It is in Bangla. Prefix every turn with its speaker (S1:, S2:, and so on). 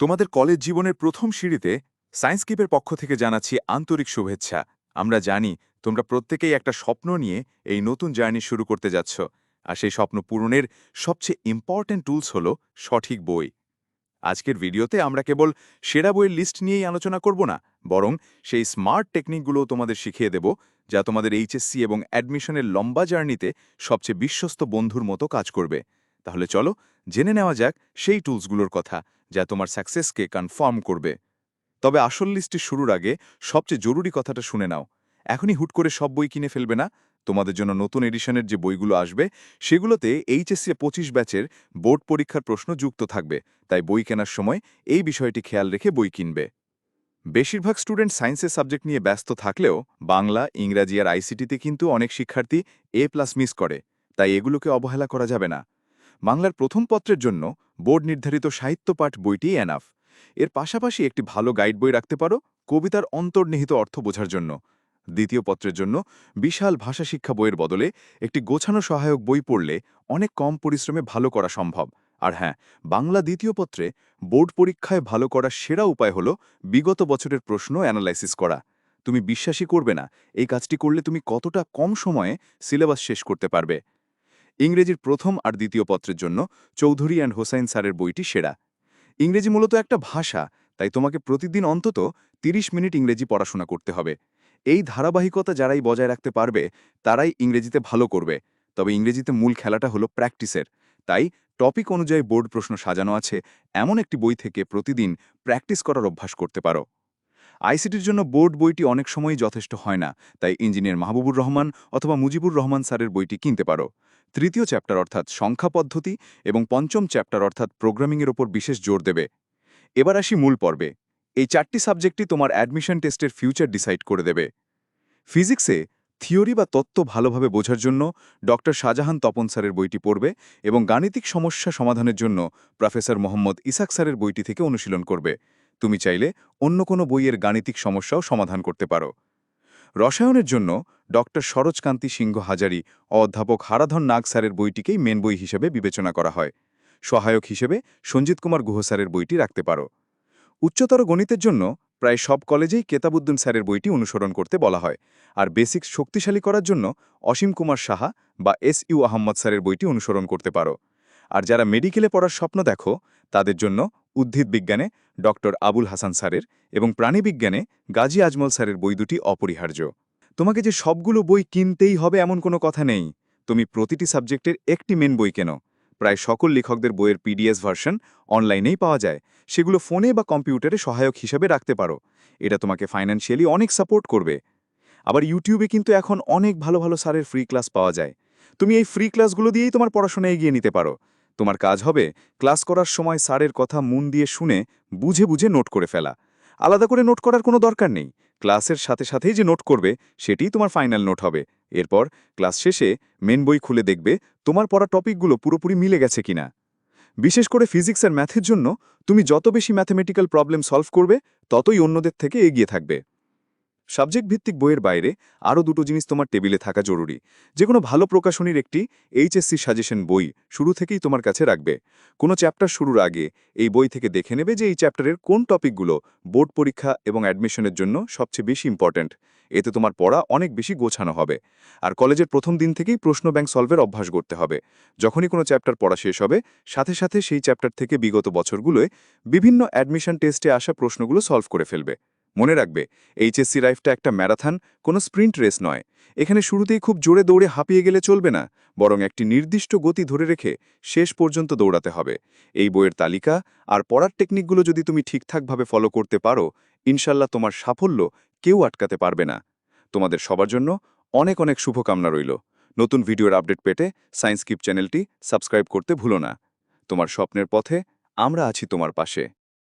S1: তোমাদের কলেজ জীবনের প্রথম সিঁড়িতে সায়েন্স কিপের পক্ষ থেকে জানাচ্ছি আন্তরিক শুভেচ্ছা। আমরা জানি তোমরা প্রত্যেকেই একটা স্বপ্ন নিয়ে এই নতুন জার্নি শুরু করতে যাচ্ছ, আর সেই স্বপ্ন পূরণের সবচেয়ে ইম্পর্ট্যান্ট টুলস হল সঠিক বই। আজকের ভিডিওতে আমরা কেবল সেরা বইয়ের লিস্ট নিয়েই আলোচনা করব না, বরং সেই স্মার্ট টেকনিকগুলো তোমাদের শিখিয়ে দেব, যা তোমাদের এইচএসসি এবং অ্যাডমিশনের লম্বা জার্নিতে সবচেয়ে বিশ্বস্ত বন্ধুর মতো কাজ করবে। তাহলে চলো জেনে নেওয়া যাক সেই টুলসগুলোর কথা। যা তোমার সাকসেসকে কনফার্ম করবে। তবে আসল লিস্টটি শুরুর আগে সবচেয়ে জরুরি কথাটা শুনে নাও। এখনই হুট করে সব বই কিনে ফেলবে না? তোমাদের জন্য নতুন এডিশনের যে বইগুলো আসবে, সেগুলোতে এইচএসসি পঁচিশ ব্যাচের বোর্ড পরীক্ষার প্রশ্ন যুক্ত থাকবে। তাই বই কেনার সময় এই বিষয়টি খেয়াল রেখে বই কিনবে। বেশিরভাগ স্টুডেন্ট সায়েন্সের সাবজেক্ট নিয়ে ব্যস্ত থাকলেও বাংলা, ইংরাজি আর আইসিটিতে কিন্তু অনেক শিক্ষার্থী এ প্লাস মিস করে। তাই এগুলোকে অবহেলা করা যাবে না। বাংলার প্রথম পত্রের জন্য বোর্ড নির্ধারিত সাহিত্য পাঠ বইটি এনাফ এর পাশাপাশি একটি ভালো গাইড বই রাখতে পারো কবিতার অন্তর্নিহিত অর্থ বোঝার জন্য। দ্বিতীয় পত্রের জন্য বিশাল ভাষা শিক্ষা বইয়ের বদলে একটি গোছানো সহায়ক বই পড়লে অনেক কম পরিশ্রমে ভালো করা সম্ভব। আর হ্যাঁ বাংলা দ্বিতীয় পত্রে বোর্ড পরীক্ষায় ভালো করার সেরা উপায় হল বিগত বছরের প্রশ্ন অ্যানালাইসিস করা। তুমি বিশ্বাসই করবে না, এই কাজটি করলে তুমি কতটা কম সময়ে সিলেবাস শেষ করতে পারবে। ইংরেজির প্রথম আর দ্বিতীয় পত্রের জন্য চৌধুরী অ্যান্ড হোসাইন স্যারের বইটি সেরা। ইংরেজি মূলত একটা ভাষা, তাই তোমাকে প্রতিদিন অন্তত ৩০ মিনিট ইংরেজি পড়াশোনা করতে হবে। এই ধারাবাহিকতা যারাই বজায় রাখতে পারবে, তারাই ইংরেজিতে ভালো করবে। তবে ইংরেজিতে মূল খেলাটা হলো প্র্যাকটিসের। তাই টপিক অনুযায়ী বোর্ড প্রশ্ন সাজানো আছে, এমন একটি বই থেকে প্রতিদিন প্র্যাকটিস করার অভ্যাস করতে পারো। আইসিটির জন্য বোর্ড বইটি অনেক সময়ই যথেষ্ট হয় না, তাই ইঞ্জিনিয়ার মাহবুবুর রহমান অথবা মুজিবুর রহমান স্যারের বইটি কিনতে পারো। তৃতীয় চ্যাপ্টার অর্থাৎ সংখ্যা পদ্ধতি এবং পঞ্চম চ্যাপ্টার অর্থাৎ প্রোগ্রামিংয়ের ওপর বিশেষ জোর দেবে। এবার আসি মূল পর্বে। এই চারটি সাবজেক্টই তোমার অ্যাডমিশন টেস্টের ফিউচার ডিসাইড করে দেবে। ফিজিক্সে থিওরি বা তত্ত্ব ভালোভাবে বোঝার জন্য ডক্টর শাহজাহান তপন স্যারের বইটি পড়বে এবং গাণিতিক সমস্যা সমাধানের জন্য প্রফেসর মোহাম্মদ ইসাক স্যারের বইটি থেকে অনুশীলন করবে। তুমি চাইলে অন্য কোনো বইয়ের গাণিতিক সমস্যাও সমাধান করতে পারো। রসায়নের জন্য ডক্টর সরোজকান্তি সিংহ হাজারি ও অধ্যাপক হারাধন নাগ স্যারের বইটিকেই মেন বই হিসেবে বিবেচনা করা হয়। সহায়ক হিসেবে সঞ্জিত কুমার গুহ স্যারের বইটি রাখতে পারো। উচ্চতর গণিতের জন্য প্রায় সব কলেজেই কেতাবুদ্দিন স্যারের বইটি অনুসরণ করতে বলা হয়। আর বেসিক্স শক্তিশালী করার জন্য অসীম কুমার সাহা বা এস ইউ আহম্মদ স্যারের বইটি অনুসরণ করতে পারো। আর যারা মেডিকেলে পড়ার স্বপ্ন দেখো, তাদের জন্য উদ্ভিদ বিজ্ঞানে ডক্টর আবুল হাসান স্যারের এবং প্রাণীবিজ্ঞানে গাজী আজমল স্যারের বই দুটি অপরিহার্য। তোমাকে যে সবগুলো বই কিনতেই হবে এমন কোনো কথা নেই। তুমি প্রতিটি সাবজেক্টের একটি মেন বই কেনো। প্রায় সকল লেখকদের বইয়ের পিডিএস ভার্সন অনলাইনেই পাওয়া যায়। সেগুলো ফোনে বা কম্পিউটারে সহায়ক হিসাবে রাখতে পারো। এটা তোমাকে ফাইন্যান্সিয়ালি অনেক সাপোর্ট করবে। আবার ইউটিউবে কিন্তু এখন অনেক ভালো ভালো স্যারের ফ্রি ক্লাস পাওয়া যায়। তুমি এই ফ্রি ক্লাসগুলো দিয়েই তোমার পড়াশোনা এগিয়ে নিতে পারো। তোমার কাজ হবে, ক্লাস করার সময় স্যারের কথা মন দিয়ে শুনে বুঝে বুঝে নোট করে ফেলা। আলাদা করে নোট করার কোনো দরকার নেই। ক্লাসের সাথে সাথেই যে নোট করবে, সেটিই তোমার ফাইনাল নোট হবে। এরপর ক্লাস শেষে মেন বই খুলে দেখবে, তোমার পড়া টপিকগুলো পুরোপুরি মিলে গেছে কিনা। বিশেষ করে ফিজিক্স আর ম্যাথের জন্য, তুমি যত বেশি ম্যাথমেটিক্যাল প্রবলেম সলভ করবে, ততই অন্যদের থেকে এগিয়ে থাকবে। সাবজেক্ট ভিত্তিক বইয়ের বাইরে আরও দুটো জিনিস তোমার টেবিলে থাকা জরুরি। যে কোনো ভালো প্রকাশনীর একটি এইচএসসি সাজেশন বই শুরু থেকেই তোমার কাছে রাখবে। কোনো চ্যাপ্টার শুরুর আগে এই বই থেকে দেখে নেবে যে এই চ্যাপ্টারের কোন টপিকগুলো বোর্ড পরীক্ষা এবং অ্যাডমিশনের জন্য সবচেয়ে বেশি ইম্পর্ট্যান্ট। এতে তোমার পড়া অনেক বেশি গোছানো হবে। আর কলেজের প্রথম দিন থেকেই প্রশ্ন ব্যাংক সলভের অভ্যাস করতে হবে। যখনই কোনো চ্যাপ্টার পড়া শেষ হবে, সাথে সাথে সেই চ্যাপ্টার থেকে বিগত বছরগুলোয় বিভিন্ন অ্যাডমিশন টেস্টে আসা প্রশ্নগুলো সলভ করে ফেলবে। মনে রাখবে, এইচএসসি লাইফটা একটা ম্যারাথন, কোনো স্প্রিন্ট রেস নয়। এখানে শুরুতেই খুব জোরে দৌড়ে হাঁপিয়ে গেলে চলবে না, বরং একটি নির্দিষ্ট গতি ধরে রেখে শেষ পর্যন্ত দৌড়াতে হবে। এই বইয়ের তালিকা আর পড়ার টেকনিকগুলো যদি তুমি ঠিকঠাকভাবে ফলো করতে পারো, ইনশাল্লাহ তোমার সাফল্য কেউ আটকাতে পারবে না। তোমাদের সবার জন্য অনেক অনেক শুভকামনা রইল। নতুন ভিডিওর আপডেট পেতে সায়েন্স কিপ চ্যানেলটি সাবস্ক্রাইব করতে ভুলো না। তোমার স্বপ্নের পথে আমরা আছি তোমার পাশে।